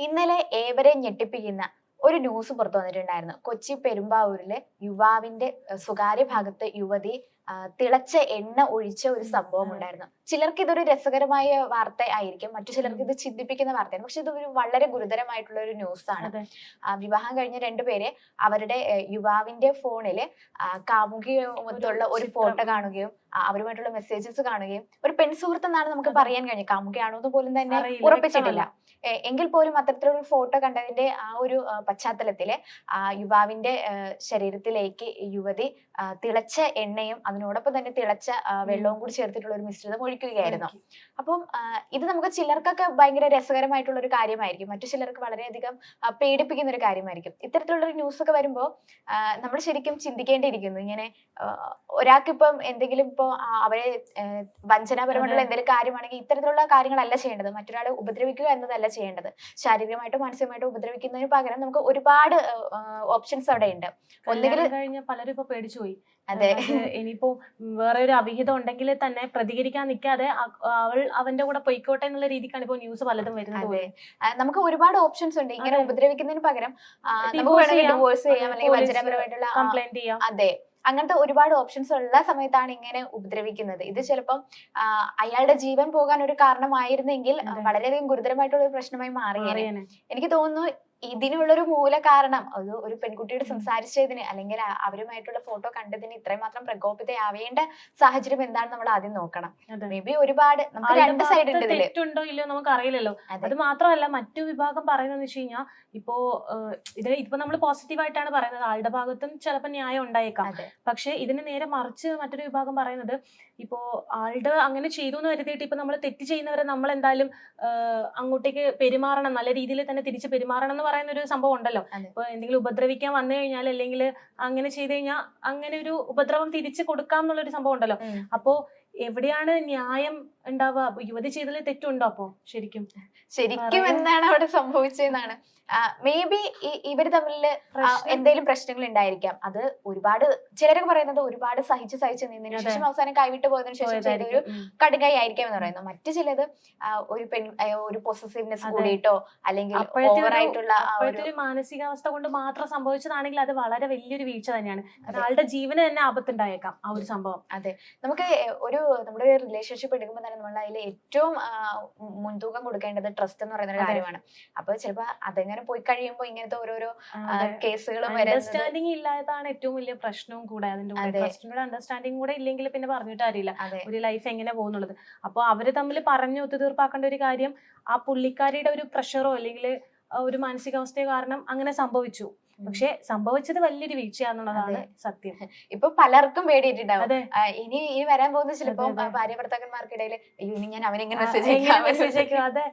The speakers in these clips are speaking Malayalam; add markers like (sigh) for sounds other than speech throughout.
ഇന്നലെ ഏവരെ ഞെട്ടിപ്പിക്കുന്ന ഒരു ന്യൂസ് പുറത്തു വന്നിട്ടുണ്ടായിരുന്നു. കൊച്ചി പെരുമ്പാവൂരിലെ യുവാവിന്റെ സ്വകാര്യ ഭാഗത്ത് യുവതി തിളച്ച എണ്ണ ഒഴിച്ച ഒരു സംഭവം ഉണ്ടായിരുന്നു. ചിലർക്ക് ഇതൊരു രസകരമായ വാർത്ത ആയിരിക്കും മറ്റു ചിലർക്ക് ഇത് ചിന്തിപ്പിക്കുന്ന വാർത്തയാണ് പക്ഷെ ഇതൊരു ഒരു വളരെ ഗുരുതരമായിട്ടുള്ള ഒരു ന്യൂസ് ആണ് വിവാഹം കഴിഞ്ഞ രണ്ടുപേരെ അവരുടെ യുവാവിന്റെ ഫോണിൽ കാമുകിയുമൊത്തുള്ള ഒരു ഫോട്ടോ കാണുകയും അവരുമായിട്ടുള്ള മെസ്സേജസ് കാണുകയും ഒരു പെൺസുഹൃത്ത് എന്നാണ് നമുക്ക് പറയാൻ കഴിഞ്ഞു കാമുകിയാണോ എന്ന് പോലും തന്നെ ഉറപ്പിച്ചിട്ടില്ല. എങ്കിൽ പോലും അത്തരത്തിലൊരു ഫോട്ടോ കണ്ടതിന്റെ ആ ഒരു പശ്ചാത്തലത്തിൽ ആ യുവാവിന്റെ ശരീരത്തിലേക്ക് യുവതി തിളച്ച എണ്ണയും അതിനോടൊപ്പം തന്നെ തിളച്ച വെള്ളവും കൂടി ചേർത്തിട്ടുള്ള ഒരു മിശ്രിതം ഒഴിക്കുകയായിരുന്നു. അപ്പം ഇത് നമുക്ക് ചിലർക്കൊക്കെ ഭയങ്കര രസകരമായിട്ടുള്ള ഒരു കാര്യമായിരിക്കും. മറ്റു ചിലർക്ക് വളരെയധികം പേടിപ്പിക്കുന്ന ഒരു കാര്യമായിരിക്കും. ഇത്തരത്തിലുള്ള ഒരു ന്യൂസ് ഒക്കെ വരുമ്പോൾ നമ്മൾ ശരിക്കും ചിന്തിക്കേണ്ടിയിരിക്കുന്നു. ഇങ്ങനെ ഒരാൾക്കിപ്പം എന്തെങ്കിലും ഇപ്പോ അവരെ വഞ്ചനാപരമായിട്ടുള്ള. എന്തെങ്കിലും കാര്യമാണെങ്കിൽ ഇത്തരത്തിലുള്ള കാര്യങ്ങളല്ല ചെയ്യേണ്ടത്. മറ്റൊരാളെ ഉപദ്രവിക്കുക എന്നതല്ല ചെയ്യേണ്ടത്. ശാരീരികമായിട്ടോ മാനസികമായിട്ടോ ഉപദ്രവിക്കുന്നതിന് പകരം നമുക്ക് ഒരുപാട് ഓപ്ഷൻസ് അവിടെ ഉണ്ട് ഒന്നുകിൽ കഴിഞ്ഞാൽ കഴിഞ്ഞ പലരും ഇപ്പൊ പേടിച്ചു പോയി. അതെ. ഇനിയിപ്പോ വേറെ ഒരു അവിഹിതം ഉണ്ടെങ്കിൽ തന്നെ പ്രതികരിക്കാൻ നിൽക്കാതെ അവൾ അവന്റെ കൂടെ പൊയ്ക്കോട്ടെ എന്നുള്ള രീതിക്കാണ് ഇപ്പൊ ന്യൂസ് പലതും വരുന്നത് നമുക്ക് ഒരുപാട് ഓപ്ഷൻസ് ഉണ്ട്. ഇങ്ങനെ ഉപദ്രവിക്കുന്നതിന് പകരം. ഡിവോഴ്സ് ചെയ്യാം. അല്ലെങ്കിൽ കംപ്ലൈന്റ് ചെയ്യാം. അതെ. അങ്ങനത്തെ ഒരുപാട് ഓപ്ഷൻസ് ഉള്ള സമയത്താണ് ഇങ്ങനെ ഉപദ്രവിക്കുന്നത്. ഇത് ചിലപ്പം അയാളുടെ ജീവൻ പോകാൻ ഒരു കാരണമായിരുന്നെങ്കിൽ. വളരെയധികം ഗുരുതരമായിട്ടുള്ള ഒരു പ്രശ്നമായി മാറിയേനെ. എനിക്ക് തോന്നുന്നു ഇതിനുള്ളൊരു മൂല കാരണം അത് ഒരു പെൺകുട്ടിയോട് സംസാരിച്ചതിന് അല്ലെങ്കിൽ അവരുമായിട്ടുള്ള ഫോട്ടോ കണ്ടതിന് ഇത്രയും മാത്രം പ്രകോപിതയാവേണ്ട സാഹചര്യം എന്താണെന്ന് നമ്മൾ ആദ്യം നോക്കണം. മേ ബി ഒരുപാട് നമുക്ക് രണ്ട് സൈഡ് ഉണ്ട് തെറ്റുണ്ടോ ഇല്ലയോ നമുക്ക് അറിയില്ലല്ലോ. അതെ. മാത്രമല്ല മറ്റു വിഭാഗം പറയുന്നത് വെച്ച് കഴിഞ്ഞാൽ ഇപ്പോ ഇത് ഇപ്പൊ നമ്മൾ പോസിറ്റീവ് ആയിട്ടാണ് പറയുന്നത്. ആളുടെ ഭാഗത്തും ചിലപ്പോൾ ന്യായം ഉണ്ടായേക്കാം. പക്ഷെ ഇതിന് നേരെ മറിച്ച് മറ്റൊരു വിഭാഗം പറയുന്നത് ഇപ്പോ ആളുടെ അങ്ങനെ ചെയ്തു എന്ന് കരുതിയിട്ട് ഇപ്പൊ നമ്മൾ തെറ്റ് ചെയ്യുന്നവരെ നമ്മൾ എന്തായാലും അങ്ങോട്ടേക്ക് പെരുമാറണം. നല്ല രീതിയിൽ തന്നെ തിരിച്ച് പെരുമാറണം എന്ന് പറയുന്ന ഒരു സംഭവം ഉണ്ടല്ലോ. ഇപ്പൊ എന്തെങ്കിലും ഉപദ്രവിക്കാൻ വന്നു കഴിഞ്ഞാൽ അല്ലെങ്കിൽ അങ്ങനെ ചെയ്ത് കഴിഞ്ഞാൽ അങ്ങനെ ഒരു ഉപദ്രവം തിരിച്ചു കൊടുക്കാം എന്നുള്ള ഒരു സംഭവം ഉണ്ടല്ലോ. അപ്പോ എവിടെയാണ് ന്യായം ഉണ്ടാവുക? യുവതി ചെയ്തതിൽ തെറ്റുണ്ടോ അപ്പോ? ശരിക്കും. ശരിക്കും എന്താണ് അവിടെ സംഭവിച്ചതെന്നാണ്. മേ ബി ഇവർ തമ്മിൽ എന്തെങ്കിലും പ്രശ്നങ്ങൾ ഉണ്ടായിരിക്കാം. അത് ഒരുപാട് ചിലരൊക്കെ പറയുന്നത് ഒരുപാട് സഹിച്ച് സഹിച്ച് നിന്നതിന് ശേഷം അവസാനം കൈവിട്ട് പോയതിനു ശേഷം പോയതായിരിക്കും. കടുകൈ ആയിരിക്കാം എന്ന് പറയുന്നു മറ്റു ചിലത് ഒരു പെൺ ഒരു പൊസസീവ്നെസ്. കൂടിയിട്ടോ അല്ലെങ്കിൽ ഓവറായിട്ടുള്ള ഒരു- ഒരു ഒരു മാനസികാവസ്ഥ കൊണ്ട് മാത്രം സംഭവിച്ചതാണെങ്കിൽ അത് വളരെ വലിയൊരു വീഴ്ച തന്നെയാണ്. ആളുടെ ജീവന് തന്നെ ആപത്തുണ്ടായേക്കാം ആ ഒരു സംഭവം. അതെ. നമുക്ക് ഒരു നമ്മുടെ ഒരു റിലേഷൻഷിപ്പ് എടുക്കുമ്പോൾ തന്നെ നമ്മൾ അതിൽ ഏറ്റവും മുൻതൂക്കം കൊടുക്കേണ്ടത് ട്രസ്റ്റ് എന്ന് പറയുന്ന ഒരു കാര്യമാണ്. അപ്പൊ ചിലപ്പോ അതെങ്ങനെ പോയി കഴിയുമ്പോൾ ഇങ്ങനത്തെ ഓരോരോ. കേസുകളും അണ്ടർസ്റ്റാൻഡിങ് ഇല്ലാത്തതാണ് ഏറ്റവും വലിയ പ്രശ്നവും കൂടെ അതിന്റെ കൂടെ അണ്ടർസ്റ്റാൻഡിംഗ് ട്രസ്റ്റിനോട് അണ്ടർസ്റ്റാൻഡിങ് കൂടെ ഇല്ലെങ്കിൽ പിന്നെ പറഞ്ഞിട്ട് അറിയില്ല ഒരു ലൈഫ് എങ്ങനെ പോകുന്നുള്ളത്. അപ്പോൾ അവർ തമ്മിൽ പറഞ്ഞു ഒത്തുതീർപ്പാക്കേണ്ട ഒരു കാര്യം ആ പുള്ളിക്കാരിയുടെ ഒരു പ്രഷറോ അല്ലെങ്കിൽ ഒരു മാനസികാവസ്ഥയോ കാരണം അങ്ങനെ സംഭവിച്ചു. പക്ഷെ സംഭവിച്ചത് വലിയൊരു വീഴ്ചയാന്നുള്ളതാണ് സത്യം. (laughs) ഇപ്പൊ പലർക്കും പേടിയിട്ടുണ്ടാവും ഇനി ഇനി വരാൻ പോകുന്ന ചിലപ്പോ. ഭാര്യ ഭർത്താക്കന്മാർക്കിടയിൽ അയ്യോ ഇനി ഞാൻ അവനെങ്ങനെ മെസ്സേജ്? അതെ.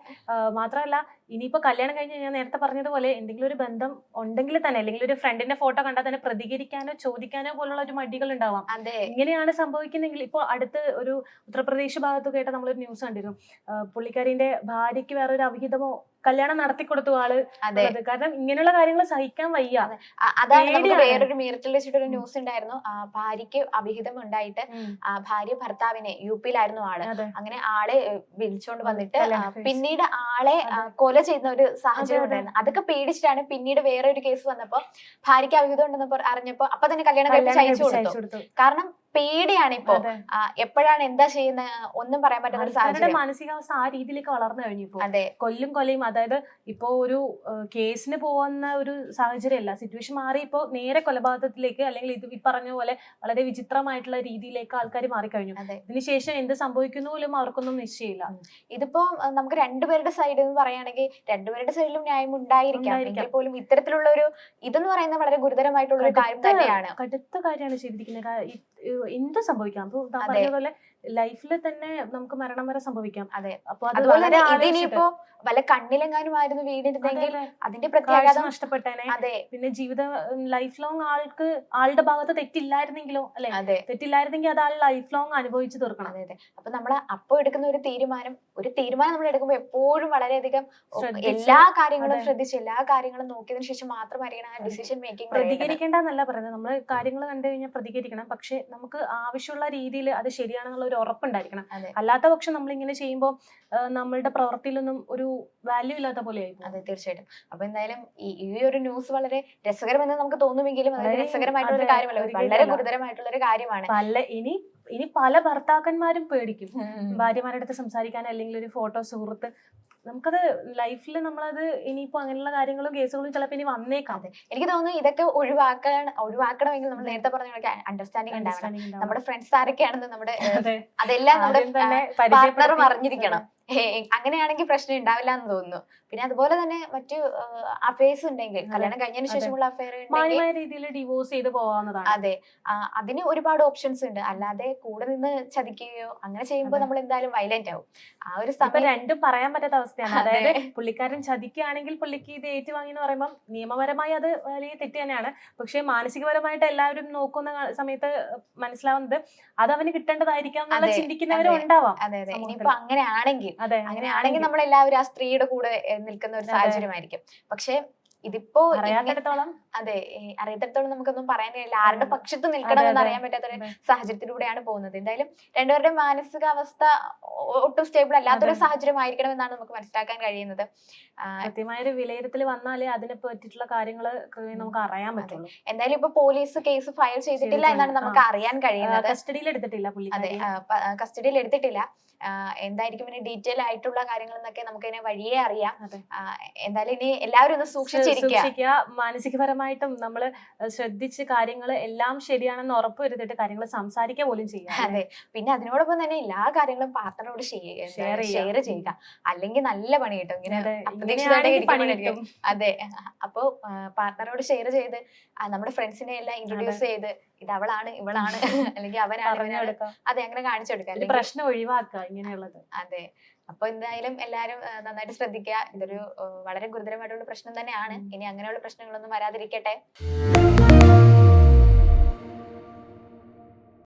മാത്രമല്ല ഇനിയിപ്പോ കല്യാണം കഴിഞ്ഞ് ഞാൻ നേരത്തെ പറഞ്ഞതുപോലെ എന്തെങ്കിലും ഒരു ബന്ധം ഉണ്ടെങ്കിൽ തന്നെ അല്ലെങ്കിൽ ഒരു ഫ്രണ്ടിന്റെ ഫോട്ടോ കണ്ടാൽ തന്നെ പ്രതികരിക്കാനോ ചോദിക്കാനോ പോലുള്ള ഒരു മടികൾ ഉണ്ടാവാം അതെ ഇങ്ങനെയാണ് സംഭവിക്കുന്നെങ്കിൽ ഇപ്പോൾ അടുത്ത് ഒരു ഉത്തർപ്രദേശ് ഭാഗത്ത് കേട്ട നമ്മളൊരു ന്യൂസ് കണ്ടിരുന്നു പുള്ളിക്കാരിന്റെ ഭാര്യയ്ക്ക് വേറൊരു അവിഹിതമോ കല്യാണം നടത്തി കൊടുത്തു ആൾ അതെ. കാരണം ഇങ്ങനെയുള്ള കാര്യങ്ങൾ സഹിക്കാൻ വയ്യ അതായത് അതാണ്. വേറൊരു മീററ്റിൽ വെച്ചിട്ടൊരു. ന്യൂസ് ഉണ്ടായിരുന്നു ഭാര്യയ്ക്ക് അഭിഹിതം ഉണ്ടായിട്ട് ഭാര്യ ഭർത്താവിനെ യു പിയിലായിരുന്നു ആൾ അങ്ങനെ ആളെ വിളിച്ചോണ്ട് വന്നിട്ട്. പിന്നീട് ആളെ അതെ. കൊല ചെയ്യുന്ന ഒരു സാഹചര്യം. ഉണ്ടായിരുന്നു. അതൊക്കെ പേടിച്ചിട്ടാണ് പിന്നീട് വേറെ ഒരു കേസ് വന്നപ്പോ ഭാര്യയ്ക്ക് അവിഹിതം ഉണ്ടെന്ന് അറിഞ്ഞപ്പോ അപ്പൊ തന്നെ കല്യാണം കഴിച്ച് അയച്ചു കൊടുത്തു. കാരണം പേടിയാണ് ഇപ്പോ എപ്പോഴാണ് എന്താ ചെയ്യുന്ന? ഒന്നും പറയാൻ പറ്റുന്ന ഒരു സാഹചര്യം. മാനസികാവസ്ഥ ആ രീതിയിലേക്ക് വളർന്നു കഴിഞ്ഞു ഇപ്പോ അതെ. കൊല്ലും കൊലയും അതായത് ഇപ്പോ ഒരു കേസിന് പോകുന്ന ഒരു സാഹചര്യമല്ല. സിറ്റുവേഷൻ മാറി ഇപ്പോ നേരെ കൊലപാതകത്തിലേക്ക് അല്ലെങ്കിൽ ഇത് ഈ പറഞ്ഞ പോലെ വളരെ വിചിത്രമായിട്ടുള്ള രീതിയിലേക്ക് ആൾക്കാർ മാറിക്കഴിഞ്ഞു. ഇതിനുശേഷം എന്ത് സംഭവിക്കുന്നു പോലും അവർക്കൊന്നും നിശ്ചയമില്ല. ഇതിപ്പോ നമുക്ക് രണ്ടുപേരുടെ സൈഡിൽ നിന്ന് പറയുകയാണെങ്കിൽ രണ്ടുപേരുടെ സൈഡിലും ന്യായം ഉണ്ടായിരിക്കാം. എങ്കിൽ പോലും ഇത്തരത്തിലുള്ള ഒരു ഇതെന്ന് പറയുന്ന വളരെ ഗുരുതരമായിട്ടുള്ള ഒരു കാര്യം തന്നെയാണ്. കടുത്ത കാര്യമാണ് ചെയ്തിരിക്കുന്നത്. എന്തും സംഭവിക്കാം അപ്പൊ. പറഞ്ഞ പോലെ ലൈഫിൽ തന്നെ നമുക്ക് മരണം വരെ സംഭവിക്കാം. അതെ. അപ്പൊ അത് അതുപോലെ ഇതിനിപ്പോ വല്ല കണ്ണിലെങ്ങാനുമായിരുന്നു വീടിരുന്നെങ്കിൽ അതിന്റെ പ്രത്യാഘാതം നഷ്ടപ്പെട്ടേനെ. അതെ. പിന്നെ ജീവിത ലൈഫ് ലോങ് ആൾക്ക് ആളുടെ ഭാഗത്ത് തെറ്റില്ലായിരുന്നെങ്കിലോ അല്ലെ? അതെ. തെറ്റില്ലായിരുന്നെങ്കിൽ അത് ആൾ ലൈഫ് ലോങ് അനുഭവിച്ചു തീർക്കണം. അതെ അതെ. അപ്പൊ നമ്മൾ അപ്പൊ എടുക്കുന്ന ഒരു തീരുമാനം ഒരു തീരുമാനം നമ്മൾ എടുക്കുമ്പോൾ എപ്പോഴും വളരെയധികം എല്ലാ കാര്യങ്ങളും. ശ്രദ്ധിച്ച് എല്ലാ കാര്യങ്ങളും നോക്കിയതിനു ശേഷം മാത്രമായിരിക്കണം ആ ഡിസിഷൻ മേക്കിംഗ് പ്രതികരിക്കേണ്ടെന്നല്ല പറയുന്നത്. നമ്മൾ കാര്യങ്ങൾ കണ്ടു കഴിഞ്ഞാൽ പ്രതികരിക്കണം. പക്ഷെ നമുക്ക് ആവശ്യമുള്ള രീതിയിൽ അത് ശരിയാണെന്നുള്ള ഒരു ഉറപ്പുണ്ടായിരിക്കണം. അല്ലാത്ത പക്ഷം നമ്മൾ ഇങ്ങനെ ചെയ്യുമ്പോൾ നമ്മളുടെ പ്രവൃത്തിയിലൊന്നും ഒരു വാല്യൂ ഇല്ലാത്ത പോലെ ആയി അതെ തീർച്ചയായിട്ടും. അപ്പൊ എന്തായാലും ഈ ഈ ഒരു ന്യൂസ് വളരെ രസകരമെന്ന് നമുക്ക് തോന്നുമെങ്കിലും രസകരമായിട്ടുള്ള ഒരു കാര്യമല്ല. വളരെ. ഗുരുതരമായിട്ടുള്ള ഒരു കാര്യമാണ്. പല ഇനി ഇനി പല ഭർത്താക്കന്മാരും പേടിക്കും. ഭാര്യമാരുടെ അടുത്ത് സംസാരിക്കാൻ അല്ലെങ്കിൽ ഒരു ഫോട്ടോ സുഹൃത്ത് നമുക്കത് ലൈഫിൽ നമ്മളത് ഇനിയിപ്പോ അങ്ങനെയുള്ള കാര്യങ്ങളും കേസുകളും ചിലപ്പോൾ ഇനി വന്നേക്കാം അതെ എനിക്ക് തോന്നുന്നു ഇതൊക്കെ ഒഴിവാക്കാൻ ഒഴിവാക്കണമെങ്കിൽ നമ്മൾ നേരത്തെ പറഞ്ഞ അണ്ടർസ്റ്റാൻഡിങ് ഉണ്ടാവണം. നമ്മുടെ ഫ്രണ്ട്സ് ആരൊക്കെയാണെന്ന് നമ്മുടെ (laughs) അതെ. അതെല്ലാം നമ്മുടെ പാർട്ട്ണറും അറിഞ്ഞിരിക്കണം. അങ്ങനെയാണെങ്കിൽ പ്രശ്നം ഉണ്ടാവില്ല എന്ന് തോന്നുന്നു. പിന്നെ അതുപോലെ തന്നെ മറ്റു അഫയേഴ്സ് ഉണ്ടെങ്കിൽ കല്യാണം കഴിഞ്ഞതിന് ശേഷമുള്ള അഫയർ മാന്യമായ രീതിയിൽ ഡിവോഴ്സ് ചെയ്ത് പോകാവുന്നതാണ് അതെ. അതിന് ഒരുപാട് ഓപ്ഷൻസ് ഉണ്ട്. അല്ലാതെ കൂടെ നിന്ന് ചതിക്കുകയോ അങ്ങനെ ചെയ്യുമ്പോൾ നമ്മൾ എന്തായാലും വയലന്റ് ആവും. ആ ഒരു സമയം രണ്ടും പറയാൻ പറ്റാത്ത അവസ്ഥയാണ് അതെ. അതായത് പുള്ളിക്കാരൻ ചതിക്കുകയാണെങ്കിൽ പുള്ളിക്ക് ഇത് ഏറ്റുവാങ്ങി എന്ന് പറയുമ്പോൾ നിയമപരമായി അത് വലിയ തെറ്റ് തന്നെയാണ് പക്ഷേ മാനസികപരമായിട്ട് എല്ലാവരും നോക്കുന്ന സമയത്ത് മനസ്സിലാവുന്നത് അത് അവന് കിട്ടേണ്ടതായിരിക്കാം എന്നുള്ള ചിന്തിക്കുന്നവരും. ഉണ്ടാവാം അതെ അതെ. ഇനിയിപ്പോ അങ്ങനെയാണെങ്കിൽ അതെ അങ്ങനെയാണെങ്കിൽ നമ്മൾ എല്ലാവരും ആ സ്ത്രീയുടെ കൂടെ നിൽക്കുന്ന ഒരു. സാഹചര്യമായിരിക്കും പക്ഷെ ഇതിപ്പോ അറിയാത്തടത്തോളം? അതെ അറിയാത്തടത്തോളം നമുക്കൊന്നും പറയാൻ കഴിയില്ല. ആരുടെ. പക്ഷത്ത് നിൽക്കണം എന്ന് അറിയാൻ പറ്റാത്ത ഒരു സാഹചര്യത്തിലൂടെയാണ് പോകുന്നത്. എന്തായാലും രണ്ടുപേരുടെയും മാനസികാവസ്ഥ ഒട്ടും സ്റ്റേബിൾ അല്ലാത്തൊരു സാഹചര്യമായിരിക്കണം എന്നാണ് നമുക്ക് മനസ്സിലാക്കാൻ കഴിയുന്നത്. കൃത്യമായ ഒരു വിലയിരുത്തൽ വന്നാലേ അതിനെ പറ്റിയിട്ടുള്ള കാര്യങ്ങൾ നമുക്ക് അറിയാൻ പറ്റുള്ളൂ. എന്തായാലും ഇപ്പൊ പോലീസ് കേസ് ഫയൽ ചെയ്തിട്ടില്ല എന്നാണ് നമുക്ക് അറിയാൻ കഴിയുന്നത്. കസ്റ്റഡിയിൽ എടുത്തിട്ടില്ല അതെ കസ്റ്റഡിയിൽ എടുത്തിട്ടില്ല. എന്തായിരിക്കും ഇനി ഡീറ്റെയിൽ ആയിട്ടുള്ള കാര്യങ്ങൾ എന്നൊക്കെ നമുക്ക് ഇതിനെ വഴിയേ അറിയാം. എന്തായാലും ഇനി എല്ലാവരും ഒന്ന് സൂക്ഷിച്ചിരിക്കുക സൂക്ഷിക്കുക മാനസികപരമായിട്ടും നമ്മൾ ശ്രദ്ധിച്ച് കാര്യങ്ങൾ എല്ലാം ശരിയാണെന്ന് ഉറപ്പ് വരുത്തിട്ട് കാര്യങ്ങൾ സംസാരിക്കുക പോലും ചെയ്യുക അതെ. പിന്നെ അതിനോടൊപ്പം തന്നെ എല്ലാ കാര്യങ്ങളും പാർട്ട്ണറോട് ഷെയർ ചെയ്യുക. അല്ലെങ്കിൽ നല്ല പണി കിട്ടും ഇങ്ങനെ അതെ, അപ്പോ പാർട്ണറോട് ഷെയർ ചെയ്ത് നമ്മുടെ ഫ്രണ്ട്സിനെ എല്ലാം ഇൻട്രൊഡ്യൂസ് ചെയ്ത് ഇത് അവളാണ് ഇവളാണ് (laughs) അല്ലെങ്കിൽ അവനാണ് അതെ അങ്ങനെ കാണിച്ചു കൊടുക്കാം പ്രശ്നം ഒഴിവാക്കുക ഇങ്ങനെയുള്ളത്. അതെ. അപ്പൊ എന്തായാലും എല്ലാരും നന്നായിട്ട് ശ്രദ്ധിക്കുക. ഇതൊരു വളരെ ഗുരുതരമായിട്ടുള്ള പ്രശ്നം തന്നെയാണ്. ഇനി അങ്ങനെയുള്ള പ്രശ്നങ്ങളൊന്നും വരാതിരിക്കട്ടെ.